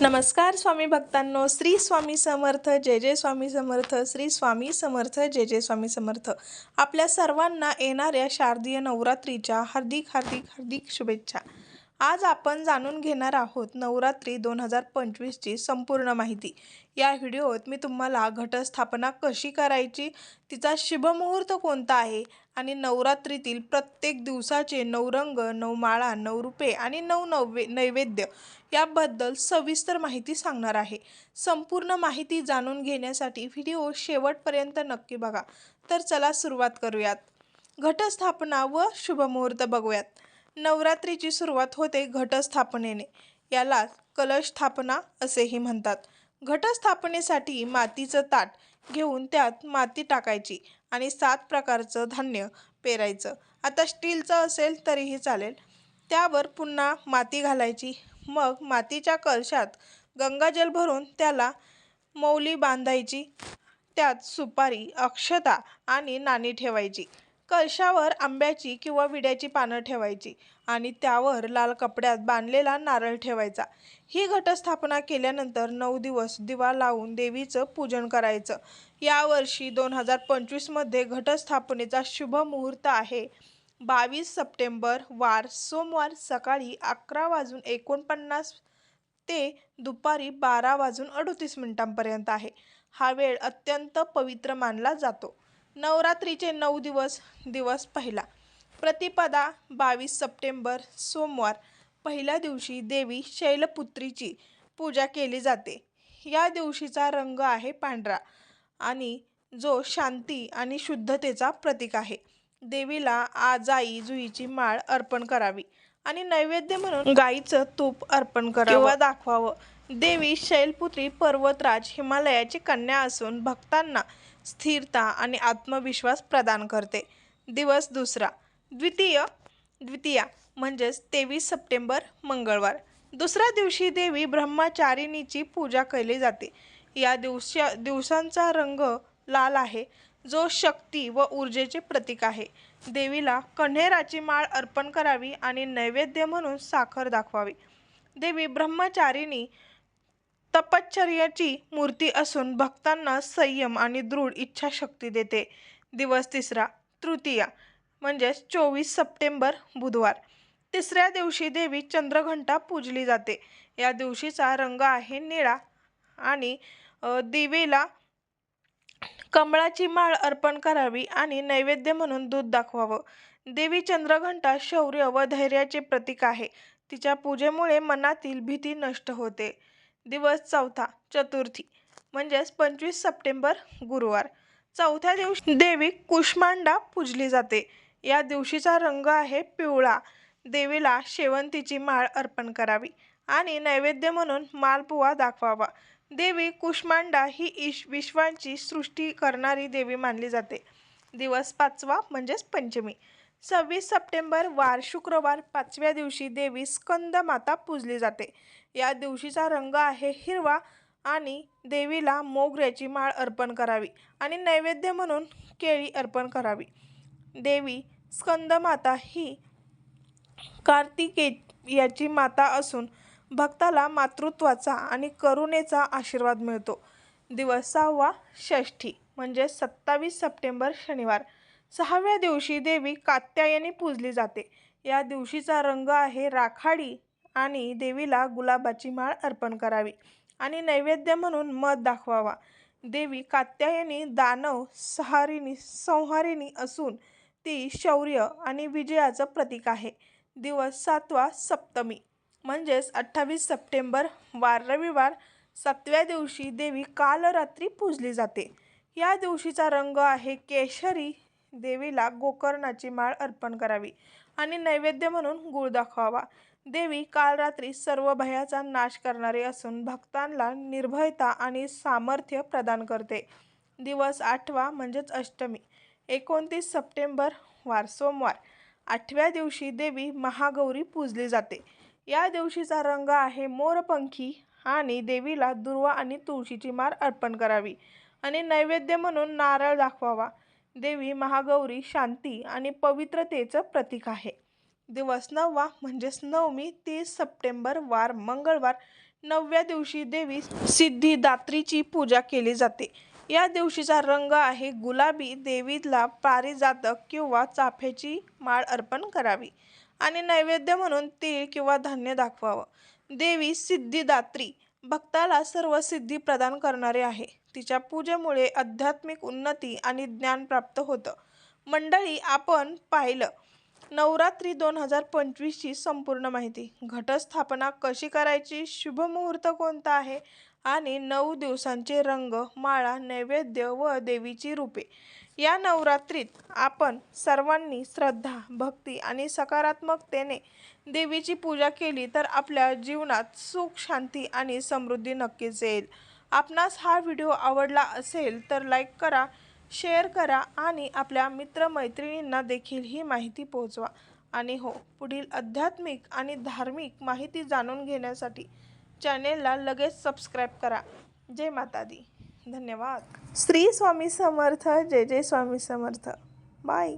नमस्कार स्वामी भक्तांनो श्री स्वामी समर्थ जय जय स्वामी समर्थ श्री स्वामी समर्थ जय जय स्वामी समर्थ. आपल्या सर्वांना येणाऱ्या शारदीय नवरात्रीच्या हार्दिक हार्दिक हार्दिक शुभेच्छा. आज आपण जाणून घेणार आहोत नवरात्री दोन हजार पंचवीसची संपूर्ण माहिती. या व्हिडिओत मी तुम्हाला घटस्थापना कशी करायची तिचा शुभमुहूर्त कोणता आहे आणि नवरात्रीतील प्रत्येक दिवसाचे नवरंग नऊ रुपे आणि नऊ नववे नैवेद्य याबद्दल सविस्तर माहिती सांगणार आहे. संपूर्ण माहिती जाणून घेण्यासाठी व्हिडिओ शेवटपर्यंत नक्की बघा. तर चला सुरुवात करूयात. घटस्थापना व शुभमुहूर्त बघूयात. नवरात्रीची सुरुवात होते घटस्थापनेने. याला कलश स्थापना असेही म्हणतात. घटस्थापनेसाठी मातीचं ताट घेऊन त्यात माती टाकायची आणि सात प्रकारचं धान्य पेरायचं. आता स्टीलचं असेल तरीही चालेल. त्यावर पुन्हा माती घालायची. मग मातीच्या कलशात गंगाजल भरून त्याला मौली बांधायची. त्यात सुपारी अक्षता आणि नाणी ठेवायची. कलशावर आंब्याची किंवा विड्याची पानं ठेवायची आणि त्यावर लाल कपड्यात बांधलेला नारळ ठेवायचा. ही घटस्थापना केल्यानंतर नऊ दिवस दिवा लावून देवीचं पूजन करायचं. यावर्षी दोन हजार पंचवीसमध्ये घटस्थापनेचा शुभ मुहूर्त आहे. बावीस सप्टेंबर वार सोमवार सकाळी अकरा वाजून एकोणपन्नास ते दुपारी बारा वाजून अडतीस मिनिटांपर्यंत आहे. हा वेळ अत्यंत पवित्र मानला जातो. नवरात्रीचे नऊ दिवस दिवस पहिला. प्रतिपदा बावीस सप्टेंबर सोमवार. पहिल्या दिवशी देवी शैलपुत्रीची पूजा केली जाते. या दिवशीचा रंग आहे पांढरा आणि जो शांती आणि शुद्धतेचा प्रतीक आहे. देवीला आजाई जुईची माळ अर्पण करावी आणि नैवेद्य म्हणून गाईचं तूप अर्पण करावं. किंवा दाखवावं. देवी शैलपुत्री पर्वतराज हिमालयाची कन्या असून भक्तांना स्थिरता आणि आत्मविश्वास प्रदान करते. दिवस दुसरा. द्वितीय द्वितीया म्हणजेच तेवीस सप्टेंबर मंगळवार. दुसऱ्या दिवशी देवी ब्रह्मचारिणीची पूजा केली जाते. या दिवसा दिवसांचा रंग लाल आहे. जो शक्ती व ऊर्जेचे प्रतीक आहे. देवीला कण्हेराची माळ अर्पण करावी आणि नैवेद्य म्हणून साखर दाखवावी. देवी ब्रह्मचारिणी तपश्चर्याची मूर्ती असून भक्तांना संयम आणि दृढ इच्छाशक्ती देते. दिवस तिसरा तृतीया म्हणजेच चोवीस सप्टेंबर बुधवार. तिसऱ्या दिवशी देवी चंद्रघंटा पूजली जाते. या दिवशीचा रंग आहे निळा आणि देवीला दिवेला कमळाची माळ अर्पण करावी आणि नैवेद्य म्हणून दूध दाखवावं. देवी चंद्रघंटा शौर्य व धैर्याचे प्रतीक आहे. तिच्या पूजेमुळे मनातील भीती नष्ट होते. दिवस चौथा चतुर्थी म्हणजेच पंचवीस सप्टेंबर गुरुवार. चौथ्या दिवशी देवी कुष्मांडा पूजली जाते. या दिवशीचा रंग आहे पिवळा. देवीला शेवंतीची माळ अर्पण करावी आणि नैवेद्य म्हणून मालपुवा दाखवावा. देवी कुष्मांडा ही ईश विश्वांची सृष्टी करणारी देवी मानली जाते. दिवस पाचवा म्हणजेच पंचमी. सव्वीस सप्टेंबर वार शुक्रवार पाचव्या दिवशी देवी स्कंद माता पूजली जाते. या दिवशीचा रंग आहे हिरवा आणि देवीला मोगऱ्याची माळ अर्पण करावी आणि नैवेद्य म्हणून केळी अर्पण करावी. देवी स्कंदमाता ही कार्तिके याची माता असून भक्ताला मातृत्वाचा आणि करुणेचा आशीर्वाद मिळतो. दिवस सहावा षष्ठी म्हणजे सत्तावीस सप्टेंबर शनिवार सहाव्या दिवशी देवी कात्यायनी पूजली जाते. या दिवशीचा रंग आहे राखाडी आणि देवीला गुलाबाची माळ अर्पण करावी आणि नैवेद्य म्हणून मध दाखवावा. देवी कात्यायनी दानव सहारिणी संहारिणी असून ती शौर्य आणि विजयाचं प्रतीक आहे. दिवस सातवा सप्तमी म्हणजेच अठ्ठावीस सप्टेंबर वार रविवार सातव्या दिवशी देवी कालरात्री पूजली जाते. या दिवशीचा रंग आहे केशरी देवीला गोकर्णाची माळ अर्पण करावी आणि नैवेद्य म्हणून गुळ दाखवावा. देवी काल रात्री सर्व भयाचा नाश करणारी असून भक्तांना निर्भयता आणि सामर्थ्य प्रदान करते. दिवस आठवा म्हणजेच अष्टमी. एकोणतीस सप्टेंबर वार सोमवार. आठव्या दिवशी देवी महागौरी पूजली जाते. या दिवशीचा रंग आहे मोरपंखी आणि देवीला दुर्वा आणि तुळशीची माळ अर्पण करावी आणि नैवेद्य म्हणून नारळ दाखवावा. देवी महागौरी शांती आणि पवित्रतेचं प्रतीक आहे. दिवस नववा म्हणजेच नवमी तीस सप्टेंबर वार मंगळवार नवव्या दिवशी देवी सिद्धिदात्रीची पूजा केली जाते. या दिवशीचा रंग आहे गुलाबी. देवीला पारिजातक किंवा चाफ्याची माळ अर्पण करावी आणि नैवेद्य म्हणून तीळ किंवा धान्य दाखवावं. देवी सिद्धिदात्री भक्ताला सर्व सिद्धी प्रदान करणारे आहे. तिच्या पूजेमुळे आध्यात्मिक उन्नती आणि ज्ञान प्राप्त होतं. मंडळी आपण पाहिलं. नवरात्री दोन हजार पंचवीसची संपूर्ण माहिती. घटस्थापना कशी करायची? शुभ मुहूर्त कोणता आहे? आणि नऊ दिवसांचे रंग माळा नैवेद्य व देवीची रूपे. या नवरात्रीत आपण सर्वांनी श्रद्धा भक्ती आणि सकारात्मकतेने देवीची पूजा केली तर आपल्या जीवनात सुख शांती आणि समृद्धी नक्कीच येईल. आपणास हा व्हिडिओ आवडला असेल तर लाईक करा शेअर करा आणि आपल्या मित्रमैत्रिणींना देखील ही माहिती पोहोचवा. आणि हो पुढील आध्यात्मिक आणि धार्मिक माहिती जाणून घेण्यासाठी चॅनेलला लगेच सबस्क्राईब करा. जय माता दी धन्यवाद. श्री स्वामी समर्थ. जय जय स्वामी समर्थ. बाय.